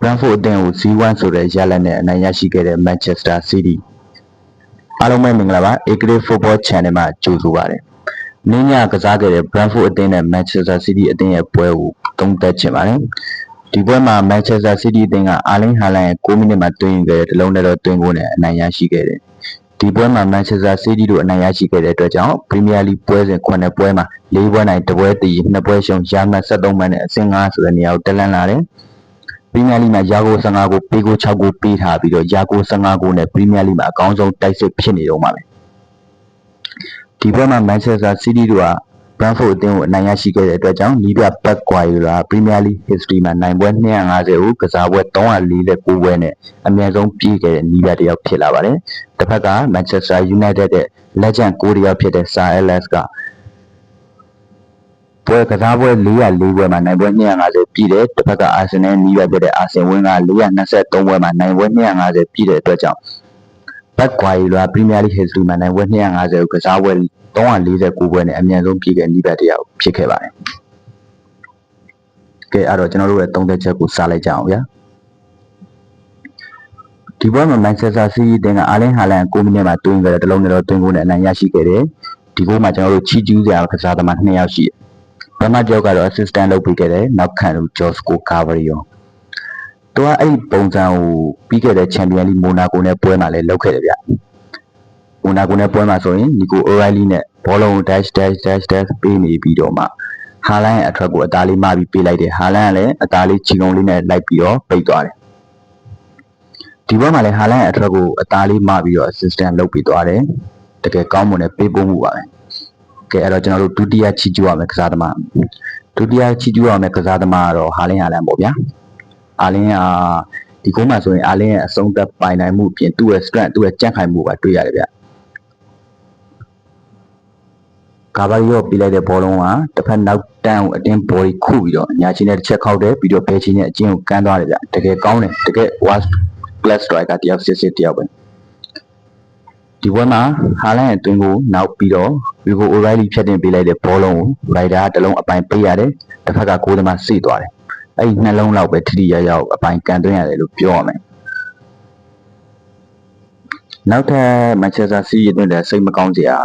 Brentford အသင်းကို0-1ဆိုတဲ့ရလဒ်နဲ့အနိုင်ရရှိခဲ့တဲ့ Manchester City အားလုံးပဲမင်္ဂလာပါ Acre Football Channel မှာကြိုဆိုပါရစေ။နေ့ညကစားခဲ့တဲ့ Brentford အသင်းနဲ့ Manchester City အသင်းရဲ့ပွဲကိုသုံးသပ်ချင်ပါတယ်။ဒီပွဲမှာ Manchester City အသင်းက Erling Haaland ရဲ့9မိနစ်မှာသွင်းယူခဲ့တဲ့တလုံးတည်းသောသွင်းဂိုးနဲ့အနိုင်ရရှိခဲ့တယ်။ဒီပွဲမှာ Manchester City တို့အနိုင်ရရှိခဲ့တဲ့အတွက်ကြောင့် Premier League ပွဲစဉ်9ပွဲမှာ4ပွဲနိုင်1ပွဲတည်2ပွဲရှုံးရမှတ်73မှတ်နဲ့အဆင့်5ဆိုတဲ့နေရာကိုတက်လှမ်းလာတယ်။ပ ရီးမီးယားလိမှာယာကို15ကိုပေးကို6ကိုပေးထားပြီးတော့ယာကို15ကိုနဲ့ပရီးမီးယားလိမှာအကောင်းဆုံးတိုက်စစ်ဖြစ်နေတော့မှာပဲဒီဘက်မှာမန်ချက်စတာစီးတီးတို့ကဘရန်ဖို့အသင်းကိုအနိုင်ရရှိခဲ့တဲ့အတွက်ကြောင့်နီးပြဘက်ကွာယူလာပရီးမီးယားလိ history မှာနိုင်ပွဲ250ကိုကစားပွဲ349ပွဲနဲ့အမြင့်ဆုံးပြည့်ခဲ့တဲ့နီးပြတစ်ယောက်ဖြစ်လာပါတယ်တစ်ဖက်ကမန်ချက်စတာ United ရဲ့ legend ကိုတယောက်ဖြစ်တဲ့ Sir Alex က ပွဲကစားပွဲ404ပွဲမှာနိုင်ပွဲ250ပြည့်တယ်တစ်ဖက်ကအာဆင်နယ်နီးပြဖြစ်တဲ့အာဆင်ဝင်းက423ပွဲမှာနိုင်ပွဲ250ပြည့်တဲ့အတွက်ကြောင့်ဘက်ကွာရီလာပရီးမီးယားလိ history မှာနိုင်ပွဲ250ကိုကစားပွဲ349ပွဲနဲ့အမြင့်ဆုံးပြည့်ခဲ့နီးပြတစ်ယောက်ဖြစ်ခဲ့ပါတယ်ကဲအဲ့တော့ကျွန်တော်တို့ရဲ့သုံးသက်ချက်ကိုစလိုက်ကြအောင်ဗျာဒီပွဲမှာမန်ချက်စတာစီးတီးတင်ကအာလင်ဟာလန်9မိနစ်မှာတွင်းခဲ့တဲ့တလုံးနဲ့တော့တွင်းကိုနဲ့အနိုင်ရရှိခဲ့တယ်ဒီပွဲမှာကျွန်တော်တို့ချီကျူးစရာကစားသမား2ယောက်ရှိတယ် ပထမတစ်ယောက်ကတော့ assistant လုပ်ပေးခဲ့တယ်နောက်ခံလူ Josco Cavallo သူကအဲ့ဒီပုံစံကိုပြီးခဲ့တဲ့ Champions League Monaco နဲ့ပွဲမှာလည်းလုပ်ခဲ့တယ်ဗျ။ Monaco နဲ့ပွဲမှာဆိုရင် Nico O'Reilly နဲ့ဘောလုံးကို dash dash dash dash ပေးနေပြီးတော့မှဟာလန်ရဲ့အထွက်ကိုအသားလေးမပြီးပေးလိုက်တယ်ဟာလန်ကလည်းအသားလေးချီကုံလေးနဲ့လိုက်ပြီးတော့ပိတ်သွားတယ်ဒီဘက်မှာလည်းဟာလန်ရဲ့အထွက်ကိုအသားလေးမပြီးတော့ assistant လုပ်ပြီးသွားတယ်တကယ်ကောင်းမွန်တဲ့ပေးပို့မှုပါပဲ ကဲအဲ့တော့ကျွန်တော်တို့ဒုတိယချီကျူရမယ်ကစားသမားဒုတိယချီကျူရမယ်ကစားသမားကတော့ဟာလင်းဟာလန်ပေါ့ဗျာအာလင်းကဒီကုန်းမှာဆိုရင်အာလင်းရဲ့အဆုံးသက်ပိုင်နိုင်မှုပြင်သူ့ရဲ့ strength သူ့ရဲ့ကြံ့ခိုင်မှုပါတွေ့ရတယ်ဗျကာဘာရီယောပြလိုက်တဲ့ဘောလုံးကတစ်ဖက်နောက်တန်းကိုအတင်း body ခုပြီးတော့ညာချင်းနဲ့တစ်ချက်ခောက်တယ်ပြီးတော့ဘဲချင်းနဲ့အချင်းကိုကမ်းသွားတယ်ဗျတကယ်ကောင်းတယ်တကယ် worst class striker တယောက်စစ်စစ်တယောက်ပဲဒီပွဲမှာဟာလန်ရဲ့အတွင်းကိုနောက်ပြီးတော့ ဝီဂိုအိုရိုင်လီဖြတ်တင်ပေးလိုက်တဲ့ဘောလုံးကိုရိုက်တာကတလုံးအပိုင်ပေးရတယ်တစ်ဖက်ကကိုးသမားစိတ်သွားတယ်အဲ့ဒီနှလုံးလောက်ပဲထိထိရောက်ရောက်အပိုင်ကန်သွင်းရတယ်လို့ပြောရမယ်နောက်ထပ်မန်ချက်စတာစီးရီးအတွက်လည်းစိတ်မကောင်းစရာ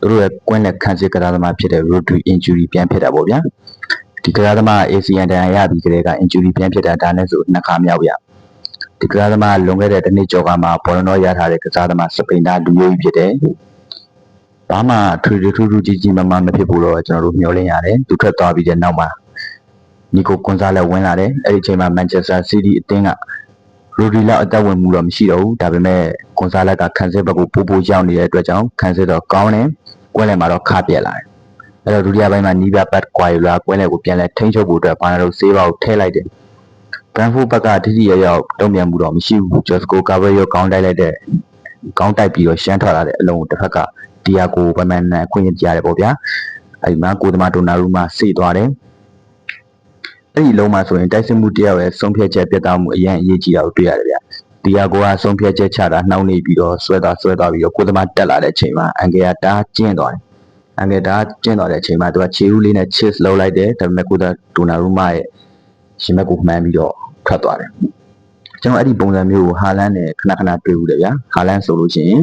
သူတို့ရဲ့ကွင်းလက်ခန့်စစ်ကစားသမားဖြစ်တဲ့ Rodri injury ပြန်ဖြစ်တာပေါ့ဗျာဒီကစားသမား ACN တန်ရပြီးကလေးက injury ပြန်ဖြစ်တာဒါနဲ့ဆိုနှစ်ခါမြောက်ဗျဒီကစားသမားလွန်ခဲ့တဲ့တစ်နှစ်ကျော်ကမှဘောလုံးတော့ရထားတဲ့ကစားသမားစပိန်သားလူမျိုးကြီးဖြစ်တယ် ဘာမှထူထူထူထူကြီးကြီးမားမားမဖြစ်ဘူးတော့ကျွန်တော်တို့မျှော်လင့်ရတယ်သူထွက်သွားပြီးတဲ့နောက်မှာနီကိုကွန်ဆာလက်ဝင်လာတယ်အဲ့ဒီအချိန်မှာမန်ချက်စတာစီးတီးအသင်းကရိုဒီလောက်အသက်ဝင်မှုတော့မရှိတော့ဘူးဒါပေမဲ့ကွန်ဆာလက်ကခန်းစစ်ဘက်ကိုပို့ပို့ရောက်နေတဲ့အတွက်ကြောင့်ခန်းစစ်တော့ကောင်းတယ်ကွက်လက်မှာတော့ခါပြက်လာတယ်အဲ့တော့ဒုတိယပိုင်းမှာနီးပြပတ်ကွာယူလာကွက်လက်ကိုပြန်လဲထိန်းချုပ်ဖို့အတွက်ဘာနာတို့ဆေးပါကိုထည့်လိုက်တယ်ဘန်ဖိုဘက်ကတိတိရရောက်တုံ့ပြန်မှုတော့မရှိဘူးဂျော့စကိုကာဗရီယိုကောင်းတိုက်လိုက်တဲ့ကောင်းတိုက်ပြီးတော့ရှမ်းထွက်လာတဲ့အလုံးကိုတစ်ဖက်က ဒီယာကိုဗမန်နဲ့အခွင့်အရေးကြရတယ်ပေါ့ဗျာအဲ့ဒီမှာကိုသမားဒိုနာရူမာစေသွားတယ်အဲ့ဒီလုံးမှာဆိုရင်တိုက်စစ်မှုတယောက်ရဲ့ဆုံးဖြတ်ချက်ပြတ်သားမှုအရင်အရေးကြီးတာကိုတွေ့ရတယ်ဗျဒီယာကိုကဆုံးဖြတ်ချက်ချတာနှောင်းနေပြီးတော့ဆွဲသွားဆွဲသွားပြီးတော့ကိုသမားတက်လာတဲ့အချိန်မှာအန်ဂေယာတားကျင်းသွားတယ်အန်ဂေတားကျင်းသွားတဲ့အချိန်မှာသူကခြေဦးလေးနဲ့ chase လုပ်လိုက်တယ်ဒါပေမဲ့ကိုသဒိုနာရူမာရဲ့ရှင်ဘက်ကိုမှန်းပြီးတော့ထွက်သွားတယ်ကျွန်တော်အဲ့ဒီပုံစံမျိုးကိုဟာလန်နဲ့ခဏခဏတွေ့ဘူးတယ်ဗျာဟာလန်ဆိုလို့ရှိရင်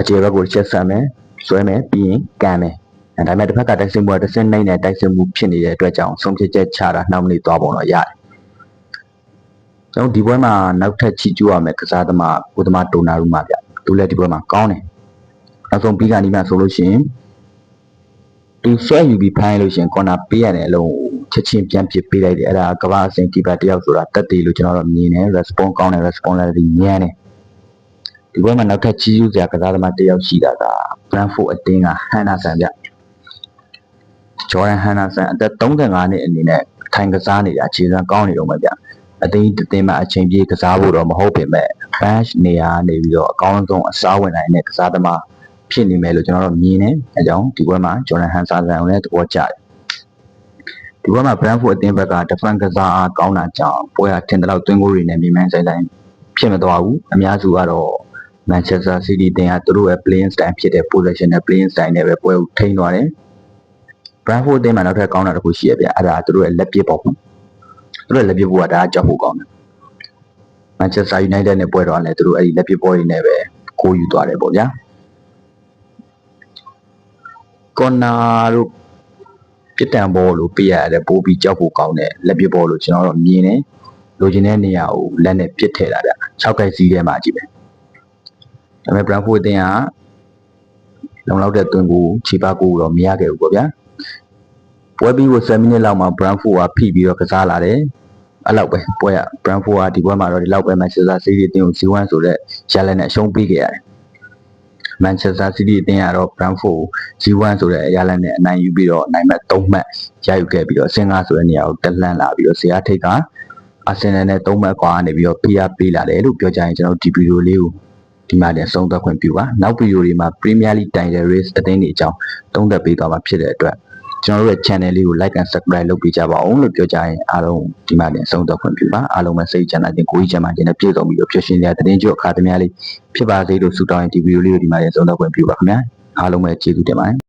အခြေဘက်ကိုချက်ဆက်မယ်ဆွဲမယ်ပြီးရင်ကန်မယ်အဲဒါပေမဲ့တစ်ဖက်ကတိုက်စစ်မှုကတစ်စင်းနိုင်တဲ့တိုက်စစ်မှုဖြစ်နေတဲ့အတွက်ကြောင့်ဆုံးဖြတ်ချက်ချတာနှောက်မနေသွားပုံတော့ရတယ်ကျွန်တော်ဒီဘွဲမှာနောက်ထပ်ချီကျူးရမယ်ကစားသမားကိုသမားဒိုနာရူမာဗျသူလည်းဒီဘွဲမှာကောင်းတယ်နောက်ဆုံးပြီးကနီးမှဆိုလို့ရှိရင်သူဆွဲယူပြီးဖိုင်းလို့ရှိရင်ကော်နာပေးရတယ်အလုံးချက်ချင်းပြန်ပစ်ပေးလိုက်တယ်အဲ့ဒါကဘာအဆင်ကီပါတယောက်ဆိုတာတက်တည်လို့ကျွန်တော်တို့မြင်တယ် response ကောင်းတယ် responsibility ညံ့တယ် ဒီဘက်မှာနောက်ထပ်ချီးကျူးစရာကစားသမားတယောက်ရှိတာက Brentford အတင်းကဟန်နာဆန်ဗျဂျော်ဒန်ဟန်နာဆန်အသက်35နှစ်အနေနဲ့ထိုင်ကစားနေတာခြေစွမ်းကောင်းနေတော့မှဗျအသိအသိမှအချိန်ပြေးကစားဖို့တော့မဟုတ်ပေမဲ့ bench နေရာနေပြီးတော့အကောင်းဆုံးအစားဝင်နိုင်တဲ့ကစားသမားဖြစ်နေမယ်လို့ကျွန်တော်တို့မြင်တယ်အဲကြောင့်ဒီဘက်မှာဂျော်ဒန်ဟန်ဆန်ဆန်ကိုလည်းသဘောကျတယ်ဒီဘက်မှာ Brentford အသင်းဘက်က defense ကစားအားကောင်းတာကြောင့်ပွဲကထင်တယ်လို့တွင်းကိုတွေနဲ့မြန်မြန်ဆိုင်ဆိုင်ဖြစ်မသွားဘူးအများစုကတော့ Manchester City တင်ကသူတို့ရဲ့ playing style ဖြစ်တဲ့ possession နဲ့ playing style နဲ့ပဲပွဲကိုထိန်းသွားတယ် Brentford တင်မှာနောက်ထပ်ကောင်းတာတစ်ခုရှိရဗျအဲ့ဒါသူတို့ရဲ့လက်ပစ်ပေါ့သူတို့ရဲ့လက်ပစ်ဘောကဒါကကြောက်ဖို့ကောင်းတယ် Manchester United နဲ့ပွဲတော့လည်းသူတို့အဲ့ဒီလက်ပစ်ဘောတွေနဲ့ပဲကိုးယူသွားတယ်ပေါ့ဗျာကော်နာတို့ပြစ်တံဘောလို့ပြရတဲ့ပိုးပြီးကြောက်ဖို့ကောင်းတဲ့လက်ပစ်ဘောလို့ကျွန်တော်တို့မြင်တယ်လိုချင်တဲ့နေရာကိုလက်နဲ့ပြစ်ထည့်တာဗျ6ခိုက်စီးထဲမှာကြည့်မယ် ဒါပေမဲ့ Brentford အသင်းကလုံလောက်တဲ့သွင်းကိုခြေပါကိုတော့မရခဲ့ဘူးပေါ့ဗျာပွဲပြီးကို7မိနစ်လောက်မှာ Brentford ကဖိပြီးတော့ကစားလာတယ်အဲ့လောက်ပဲပွဲက Brentford ကဒီပွဲမှာတော့ဒီလောက်ပဲ Manchester City အသင်းကို0-1ဆိုတဲ့ရလဒ်နဲ့အရှုံးပေးခဲ့ရတယ် Manchester City အသင်းကတော့ Brentford ကို0-1ဆိုတဲ့အရလဒ်နဲ့အနိုင်ယူပြီးတော့နိုင်မဲ့3မှတ်ရယူခဲ့ပြီးတော့အဆင့်5ဆိုတဲ့နေရာကိုတက်လှမ်းလာပြီးတော့ဇေယျထိတ်ကအာဆင်နယ်နဲ့3မှတ်ကွာနေပြီးတော့ဖိအားပေးလာတယ်လို့ပြောကြရင်ကျွန်တော်ဒီဗီဒီယိုလေးကို ဒီမှာတင်ဆုံးသက်ခွင့်ပြုပါနောက်ဗီဒီယိုတွေမှာ Premier League တိုင်တဲ့ race အသင်းတွေအကြောင်းသုံးသပ်ပေးသွားမှာဖြစ်တဲ့အတွက်ကျွန်တော်တို့ရဲ့ channel လေးကို like and subscribe လုပ်ပေးကြပါအောင်လို့ပြောကြရင်အားလုံးဒီမှာတင်ဆုံးသက်ခွင့်ပြုပါအားလုံးပဲစိတ်ချမ်းသာခြင်းကိုယ်ကြီးချမ်းသာခြင်းနဲ့ပြည့်စုံပြီးတော့ပျော်ရွှင်တဲ့သတင်းကြိုအခါသမယလေးဖြစ်ပါစေလို့ဆုတောင်းရင်ဒီဗီဒီယိုလေးကိုဒီမှာတင်ဆုံးသက်ခွင့်ပြုပါခင်ဗျာအားလုံးပဲကျေးဇူးတင်ပါတယ်